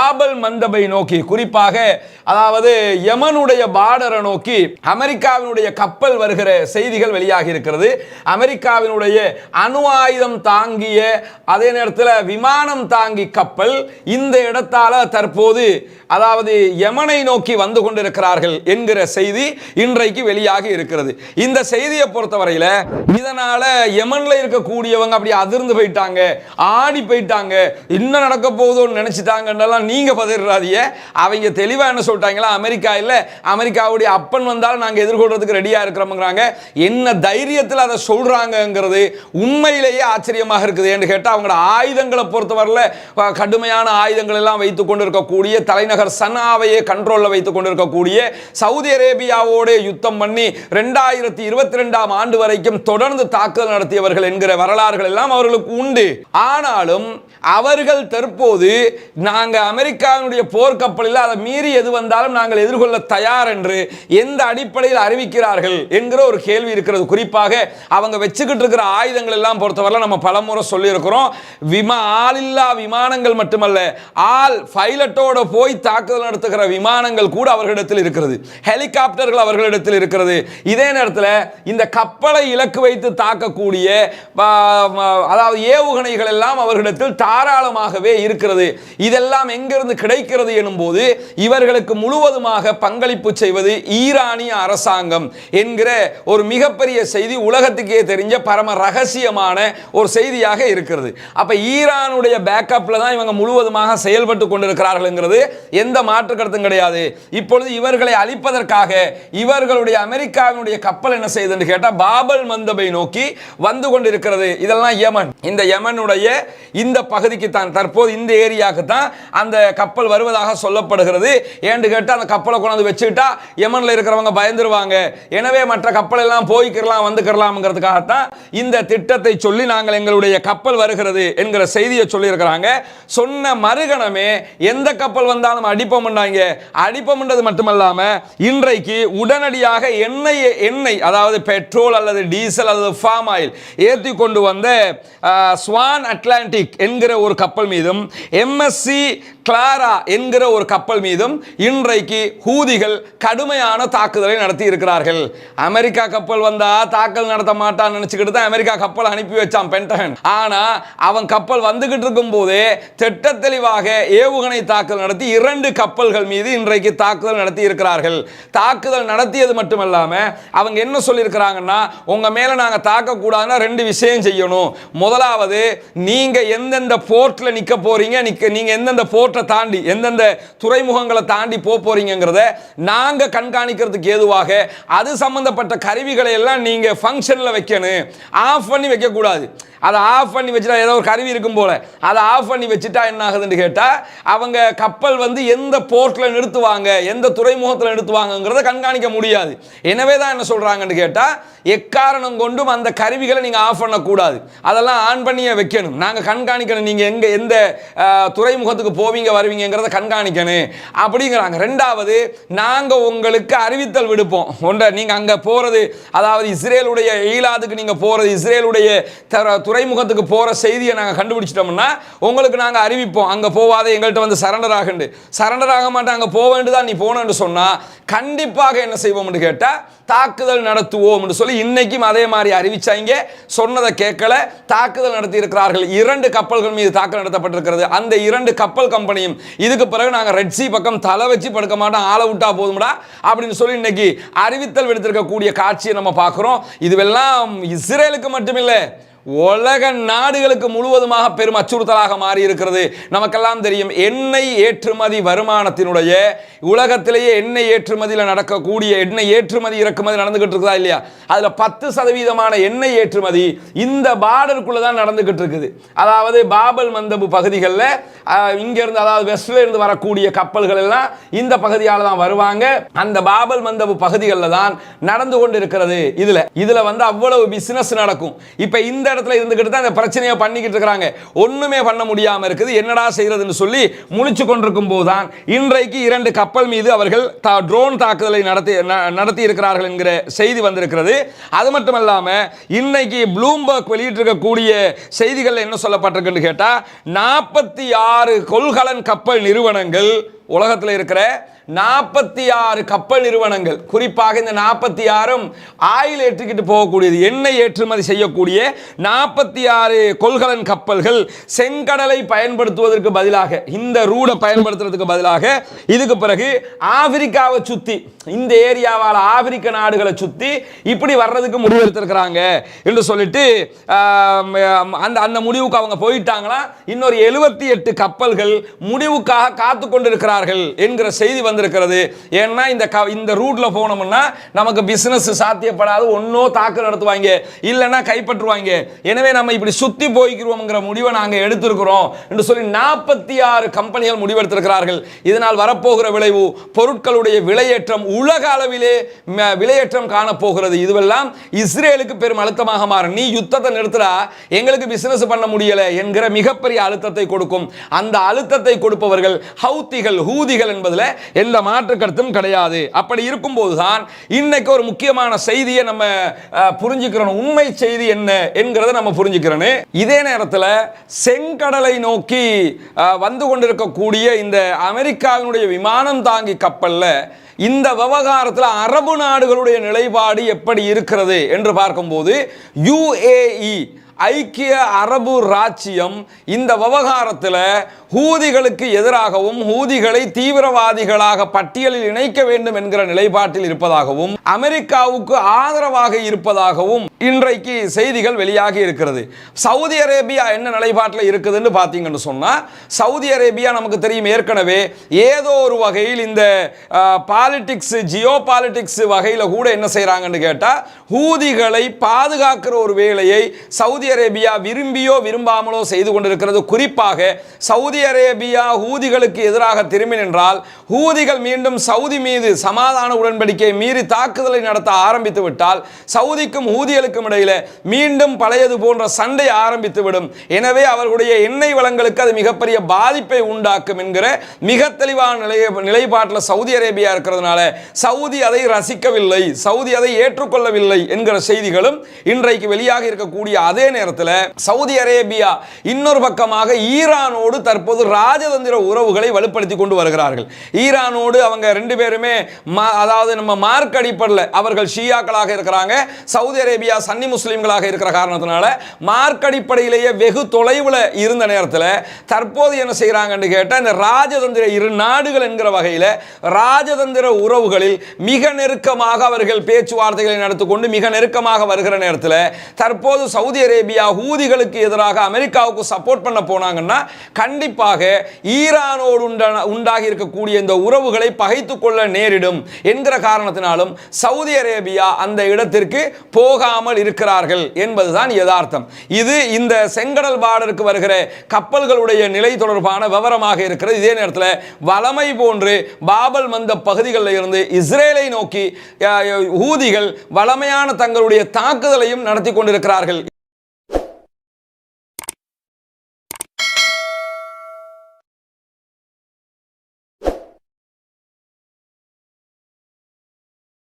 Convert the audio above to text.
பாபல் மந்தபை நோக்கி குறிப்பாக அதாவது யமனுடைய பார்டரை நோக்கி அமெரிக்காவினுடைய கப்பல் வருகிற செய்திகள் வெளியாகி இருக்கிறது. அமெரிக்காவினுடைய அணு ஆயுதம் தாங்கிய அதே நேரத்தில் விமானம் தாங்கி கப்பல் இந்த இடத்தால தற்போது அதாவது யமனை நோக்கி வந்து கொண்டிருக்கிறார்கள் என்கிற செய்தி இன்றைக்கு வெளியாகி இருக்கிறது. இந்த செய்தியை பொறுத்தவரையில் இதனால யமனில் இருக்கக்கூடியவங்க அப்படி அதிர்ந்து போயிட்டாங்க ஆடி போயிட்டாங்க என்ன நடக்க போகுதோன்னு நினைச்சிட்டாங்கன்னெல்லாம் நீங்கள் பதறாதிய அவங்க தெளிவாக என்ன சொல்லிட்டாங்களா? அமெரிக்கா இல்லை. அமெரிக்காவுடைய அப்பன் வந்தாலும் நாங்கள் எதிர்கொள்றதுக்கு ரெடியாக இருக்கிறோம்ங்கிறாங்க. என்ன தைரியத்தில் அதை சொல்கிறாங்கங்கிறது உண்மையிலேயே ஆச்சரியமாக இருக்குது. என்று கேட்டால் அவங்களோட ஆயுதங்களை பொறுத்தவரையில் கடுமையான ஆயுதங்கள் எல்லாம் வைத்து கொண்டிருக்கக்கூடிய தலைநகர் சனாவையே கண்ட்ரோலில் வைத்துக் கொண்டிருக்கக்கூடிய சவுதி அரேபியாவோட யுத்தம் பண்ணி ரெண்டாயிரத்தி இருபத்தி ரெண்டாம் ஆண்டு வரைக்கும் தொடர்ந்து தாக்குதல் நடத்தியவர்கள் என்கிற வரலாறுகள் எல்லாம் அவர்களுக்கு உண்டு. ஆனாலும் அவர்கள் தற்போது நாங்கள் அமெரிக்காவினுடைய போர்க்கப்பலில் அதை மீறி எது வந்தாலும் நாங்கள் எதிர்கொள்ள தயார் என்று எந்த அடிப்படையில் அறிவிக்கிறார்கள் என்கிற ஒரு கேள்வி இருக்கிறது. குறிப்பாக அவங்க வச்சுக்கிட்டு இருக்கிற ஆயுதங்கள் எல்லாம் பொறுத்தவரை நம்ம பலமுறை சொல்லியிருக்கிறோம். விமா ஆளில்லா விமானங்கள் மட்டுமல்ல ஆள் பைலட்டோட போய் தாக்குதல் நடத்துகிற விமானங்கள் கூட அவர்களிடத்தில் இருக்கிறது. ஹெலிகாப்டர்கள் அவர்களிடத்தில் இருக்கிறது. இதே நேரத்தில் இந்த கப்பலை இலக்கு வைத்து தாக்கக்கூடிய அதாவது ஏவுகணைகள் எல்லாம் அவர்களிடத்தில் தாராளமாகவே இருக்கிறது. இதெல்லாம் எங்கிருந்து கிடைக்கிறது எனும்போது இவர்களுக்கு முழுவதுமாக பங்களிப்பு செய்வது ஈரானிய அரசாங்கம் என்கிற ஒரு மிகப்பெரிய செய்தி உலகத்துக்கே தெரிஞ்ச பரம ரகசியமான ஒரு செய்தியாக இருக்கிறது. அப்போ ஈரானுடைய பேக்கப்பில் தான் இவங்க முழுவதுமாக செயல்பட்டு கொண்டிருக்கிறார்கள்ங்கிறது எந்த மாற்று கருத்தும் கிடையாது. இப்பொழுது இவர்களை அழிப்பதற்காக இவர்களுடைய அமெரிக்காவினுடைய கப்பல் என்ன செய்யுதுன்னு கேட்டால் பாபல் மந்தபை நோக்கி வந்து கொண்டிருக்கிறது. இதெல்லாம் யமன். இந்த யமனுடைய இந்த பகுதிக்கு தான் தற்போது இந்த ஏரியாவுக்கு தான் அந்த அந்த கப்பல் வருவதாக சொல்லப்படுகிறது. ஏன்னு கேட்டால் அந்த கப்பலை கொண்டாந்து வச்சுக்கிட்டா யமன்ல இருக்கிறவங்க பயந்துருவாங்க. எனவே மற்ற கப்பல் எல்லாம் போய்க்கிறலாம் வந்துக்கிறலாம்ங்கிறதுக்காகத்தான் இந்த திட்டத்தை சொல்லி நாங்கள் எங்களுடைய கப்பல் வருகிறது என்கிற செய்தியை சொல்லியிருக்கிறாங்க. சொன்ன மறுகணமே எந்த கப்பல் வந்தாலும் அடிப்போம்னாங்க அடிப்போம்ன்றது மட்டுமல்லாமல் இன்றைக்கு உடனடியாக எண்ணெய் எண்ணெய் அதாவது பெட்ரோல் அல்லது டீசல் அல்லது ஃபார்ம் ஆயில் ஏற்றி கொண்டு வந்த ஸ்வான் அட்லாண்டிக் என்கிற ஒரு கப்பல் மீதும் எம்எஸ்சி கிளாரா என்கிற ஒரு கப்பல் மீதும் இன்றைக்கு ஹூதிகள் கடுமையான தாக்குதலை நடத்தி இருக்கிறார்கள் அமெரிக்கா கப்பல் வந்தா தாக்கல் நடத்த மாட்டான்னு நினைச்சுக்கிட்டு தான் அமெரிக்கா கப்பல் அனுப்பி வச்சான் பென்டகன். ஆனா அவன் கப்பல் வந்துகிட்டு இருக்கும் போதே திட்ட தெளிவாக ஏவுகணை தாக்குதல் நடத்தி இரண்டு கப்பல்கள் மீது இன்றைக்கு தாக்குதல் நடத்தி இருக்கிறார்கள் தாக்குதல் நடத்தியது மட்டுமல்லாம அவங்க என்ன சொல்லியிருக்கிறாங்கன்னா உங்க மேல நாங்க தாக்கக்கூடாதுன்னா ரெண்டு விஷயம் செய்யணும். முதலாவது நீங்க எந்தெந்த போர்ட்ல நிக்க போறீங்க நிக்க நீங்க எந்தெந்த போர்ட்டை தாண்டி எந்தெந்த துறைமுகங்களை தாண்டி போகிறீங்கிறத நாங்கள் நாங்க கண்காணிக்கிறதுக்கு ஏதுவாக அது சம்மந்தப்பட்ட கருவிகளை எல்லாம் நீங்க ஃபங்க்ஷன்ல வைக்கணும். ஆஃப் பண்ணி வைக்க கூடாது அதை ஆஃப் பண்ணி வச்சுட்டா ஏதோ ஒரு கருவி இருக்கும் போல. அதை ஆஃப் பண்ணி வச்சுட்டா என்ன ஆகுதுன்னு கேட்டால் அவங்க கப்பல் வந்து எந்த போர்ட்ல நிறுத்துவாங்க எந்த துறைமுகத்தில் நிறுத்துவாங்கங்கிறத கண்காணிக்க முடியாது. எனவே தான் என்ன சொல்றாங்கன்னு கேட்டால் எக்காரணம் கொண்டும் அந்த கருவிகளை நீங்க ஆஃப் பண்ணக்கூடாது. அதெல்லாம் ஆன் பண்ணியே வைக்கணும். நாங்க கண்காணிக்கணும். நீங்கள் எங்க எந்த துறைமுகத்துக்கு போவீங்க வருவீங்கிறத கண்காணிக்கணும். அப்படிங்கிறாங்க. ரெண்டாவது நாங்க உங்களுக்கு அறிவித்தல் விடுப்போம். ஒன்றை நீங்க அங்க போறது அதாவது இஸ்ரேலுடைய ஈலாதுக்கு நீங்க போறது இஸ்ரேலுடைய துறைமுகத்துக்கு போற செய்தியை நாங்க கண்டுபிடிச்சிட்டோம்னா உங்களுக்கு நாங்க அறிவிப்போம். அங்க போவாத எங்கள்கிட்ட வந்து சரண்டர் ஆகுண்டு சரண்டர் ஆக மாட்டேன் அங்க போக நீ போனேன்னு சொன்னா கண்டிப்பாக என்ன செய்வோம்னு கேட்டா தாக்குதல் நடத்துவோம் என்று சொல்லி இன்னைக்கும் அதே மாதிரி அறிவிச்சாங்க சொன்னதை கேட்கல. தாக்குதல் நடத்தி இருக்கிறார்கள் இரண்டு கப்பல்கள் மீது தாக்குதல் நடத்தப்பட்டிருக்கிறது. அந்த இரண்டு கப்பல் கம்பெனியும் இதுக்கு பிறகு நாங்கள் ரெட் சி பக்கம் தலை வச்சு படுக்க மாட்டோம். ஆளை விட்டா போதும்டா அப்படின்னு சொல்லி இன்னைக்கு அறிவித்தல் விடுத்திருக்கக்கூடிய காட்சியை நம்ம பார்க்குறோம். இதுவெல்லாம் இஸ்ரேலுக்கு மட்டுமில்லை. உலக நாடுகளுக்கு முழுவதுமாக பெரும் அச்சுறுத்தலாக மாறி இருக்கிறது நமக்கெல்லாம் தெரியும் எண்ணெய் ஏற்றுமதி வருமானத்தினுடைய உலகத்திலேயே எண்ணெய் ஏற்றுமதியில் நடக்கக்கூடிய எண்ணெய் ஏற்றுமதி இறக்குமதி நடந்துகிட்டு இருக்குதா இல்லையா? அதில் பத்து சதவீதமான எண்ணெய் ஏற்றுமதி இந்த பார்டருக்குள்ளே தான் நடந்துகிட்டு இருக்குது அதாவது பாபல் மந்தபு பகுதிகளில் இங்கேருந்து அதாவது வெஸ்ட்ல இருந்து வரக்கூடிய கப்பல்கள் எல்லாம் இந்த பகுதியால் தான் வருவாங்க. அந்த பாபல் மந்தபு பகுதிகளில் தான் நடந்து கொண்டு இருக்கிறது இதுல இதுல வந்து அவ்வளவு பிசினஸ் நடக்கும். இப்ப இந்த இடத்துல இருந்துகிட்டு தான் இந்த பிரச்சனையை பண்ணிக்கிட்டு இருக்கிறாங்க. ஒன்றுமே பண்ண முடியாமல் இருக்குது. என்னடா செய்கிறதுன்னு சொல்லி முழிச்சு கொண்டிருக்கும் போதுதான் இன்றைக்கு இரண்டு கப்பல் மீது அவர்கள் தா ட்ரோன் தாக்குதலை நடத்தி ந- நடத்தி இருக்கிறார்கள் என்கிற செய்தி வந்திருக்கிறது. அது மட்டும் இல்லாமல் இன்னைக்கு ப்ளூம்பர்க் வெளியிட்டிருக்கக்கூடிய செய்திகள் என்ன சொல்லப்பட்டிருக்குன்னு கேட்டால் நாற்பத்தி ஆறு கொள்கலன் கப்பல் நிறுவனங்கள் உலகத்தில் இருக்கிற நாற்பத்தி ஆறு கப்பல் நிறுவனங்கள். குறிப்பாக இந்த நாற்பத்தி ஆறும் ஆயில் ஏற்றிக்கிட்டு போகக்கூடியது எண்ணெய் ஏற்றுமதி செய்யக்கூடிய நாற்பத்தி ஆறு கொள்கலன் கப்பல்கள் செங்கடலை பயன்படுத்துவதற்கு பதிலாக இந்த ரூடை பயன்படுத்துறதுக்கு பதிலாக இதுக்கு பிறகு ஆப்பிரிக்காவை சுற்றி இந்த ஏரியாவால் ஆப்பிரிக்க நாடுகளை சுற்றி இப்படி வர்றதுக்கு முடிவெடுத்திருக்கிறாங்க என்று சொல்லிட்டு அந்த அந்த முடிவுக்கு அவங்க போயிட்டாங்களா? இன்னொரு எழுபத்தி எட்டு கப்பல்கள் முடிவுக்காக காத்து கொண்டிருக்கிறார்கள் என்கிற செய்தி வந்து வந்திருக்கிறது ஏன்னா இந்த க இந்த ரூட்ல போனோம்னா நமக்கு பிசினஸ் சாத்தியப்படாது. ஒன்னோ தாக்கு நடத்துவாங்க. இல்லைன்னா கைப்பற்றுவாங்க. எனவே நம்ம இப்படி சுத்தி போய்க்கிறோம்ங்கிற முடிவை நாங்க எடுத்திருக்கிறோம் என்று சொல்லி நாற்பத்தி ஆறு கம்பெனிகள் முடிவெடுத்திருக்கிறார்கள். இதனால் வரப்போகிற விளைவு பொருட்களுடைய விலையேற்றம் உலக அளவிலே விலையேற்றம் காணப்போகிறது. இதுவெல்லாம் இஸ்ரேலுக்கு பெரும் அழுத்தமாக மாறும். நீ யுத்தத்தை நிறுத்துறா எங்களுக்கு பிசினஸ் பண்ண முடியல என்கிற மிகப்பெரிய அழுத்தத்தை கொடுக்கும். அந்த அழுத்தத்தை கொடுப்பவர்கள் ஹவுத்திகள் ஹூதிகள் என்பதுல எந்த மாற்று கருத்தும் கிடையாது. அப்படி இருக்கும்போது தான் இன்னைக்கு ஒரு முக்கியமான செய்தியை நம்ம அஹ், புரிஞ்சுக்கிறோம் உண்மை செய்தி என்ன என்கிறத நம்ம புரிஞ்சுக்கிறோம் இதே நேரத்தில் செங்கடலை நோக்கி அஹ், வந்து கொண்டிருக்கக்கூடிய இந்த அமெரிக்காவினுடைய விமானம் தாங்கி கப்பல்ல இந்த விவகாரத்தில் அரபு நாடுகளுடைய நிலைப்பாடு எப்படி இருக்கிறது என்று பார்க்கும்போது யுஏஇ ஐக்கிய அரபு ராச்சியம் இந்த விவகாரத்தில் ஹூதிகளுக்கு எதிராகவும் ஹூதிகளை தீவிரவாதிகளாக பட்டியலில் இணைக்க வேண்டும் என்கிற நிலைப்பாட்டில் இருப்பதாகவும் அமெரிக்காவுக்கு ஆதரவாக இருப்பதாகவும் இன்றைக்கு செய்திகள் வெளியாகி இருக்கிறது. சவுதி அரேபியா என்ன நிலைப்பாட்டில் இருக்குதுன்னு பார்த்தீங்கன்னு சொன்னா சவுதி அரேபியா நமக்கு தெரியும் ஏற்கனவே ஏதோ ஒரு வகையில் இந்த பாலிட்டிக்ஸ் ஜியோ பாலிட்டிக்ஸ் வகையில் கூட என்ன செய்கிறாங்கன்னு கேட்டால் ஹூதிகளை பாதுகாக்கிற ஒரு வேலையை சவுதி அரேபியா விரும்பியோ விரும்பாமலோ செய்து கொண்டிருக்கிறது. குறிப்பாக சவுதி அரேபியா ஹூதிகளுக்கு எதிராக திரும்பி நின்றால் ஹூதிகள் மீண்டும் சவுதி மீது சமாதான உடன்படிக்கையை மீறி தாக்குதலை நடத்த ஆரம்பித்து விட்டால் சவுதிக்கும் ஹூதிகளுக்கும் இடையில மீண்டும் பழையது போன்ற சண்டை ஆரம்பித்துவிடும் எனவே அவர்களுடைய எண்ணெய் வளங்களுக்கு அது மிகப்பெரிய பாதிப்பை உண்டாக்கும் என்கிற மிக தெளிவான நிலைய நிலைப்பாட்டில் சவுதி அரேபியா இருக்கிறதுனால சவுதி அதை ரசிக்கவில்லை சவுதி அதை ஏற்றுக்கொள்ளவில்லை என்கிற செய்திகளும் இன்றைக்கு வெளியாக இருக்கக்கூடிய அதே நேரத்தில் சவுதி அரேபியா இன்னொரு பக்கமாக ஈரானோடு தற்போது ராஜதந்திர உறவுகளை வலுப்படுத்தி கொண்டு வருகிறார்கள். ஈரானோடு அவங்க ரெண்டு பேருமே அதாவது நம்ம மார்க் அடிப்படையில் அவர்கள் ஷியாக்களாக இருக்கிறாங்க சவுதி அரேபியா சன்னி முஸ்லிம்களாக இருக்கிற காரணத்தினால மார்க் அடிப்படையிலேயே வெகு தொலைவில் இருந்த நேரத்தில் தற்போது என்ன செய்கிறாங்கன்னு கேட்டால் இந்த ராஜதந்திர இரு நாடுகள் என்கிற வகையில் ராஜதந்திர உறவுகளில் மிக நெருக்கமாக அவர்கள் பேச்சுவார்த்தைகளை நடத்தி கொண்டு மிக நெருக்கமாக வருகிற நேரத்தில் தற்போது சவுதி அரேபியா ஹூதிகளுக்கு எதிராக அமெரிக்காவுக்கு சப்போர்ட் பண்ண போனாங்கன்னா கண்டிப்பாக ஈரானோடு உண்டான உண்டாகி இருக்கக்கூடிய இந்த உறவுகளை பகைத்து கொள்ள நேரிடும் என்கிற காரணத்தினாலும் சவுதி அரேபியா அந்த இடத்திற்கு போகாமல் இருக்கிறார்கள் என்பதுதான் யதார்த்தம். இது இந்த செங்கடல் பார்டருக்கு வருகிற கப்பல்களுடைய நிலை தொடர்பான விவரமாக இருக்கிறது. இதே நேரத்தில் வளமை போன்று பாபல் மந்த பகுதிகளில் இருந்து இஸ்ரேலை நோக்கி ஊதிகள் வளமையான தங்களுடைய தாக்குதலையும் நடத்தி கொண்டிருக்கிறார்கள்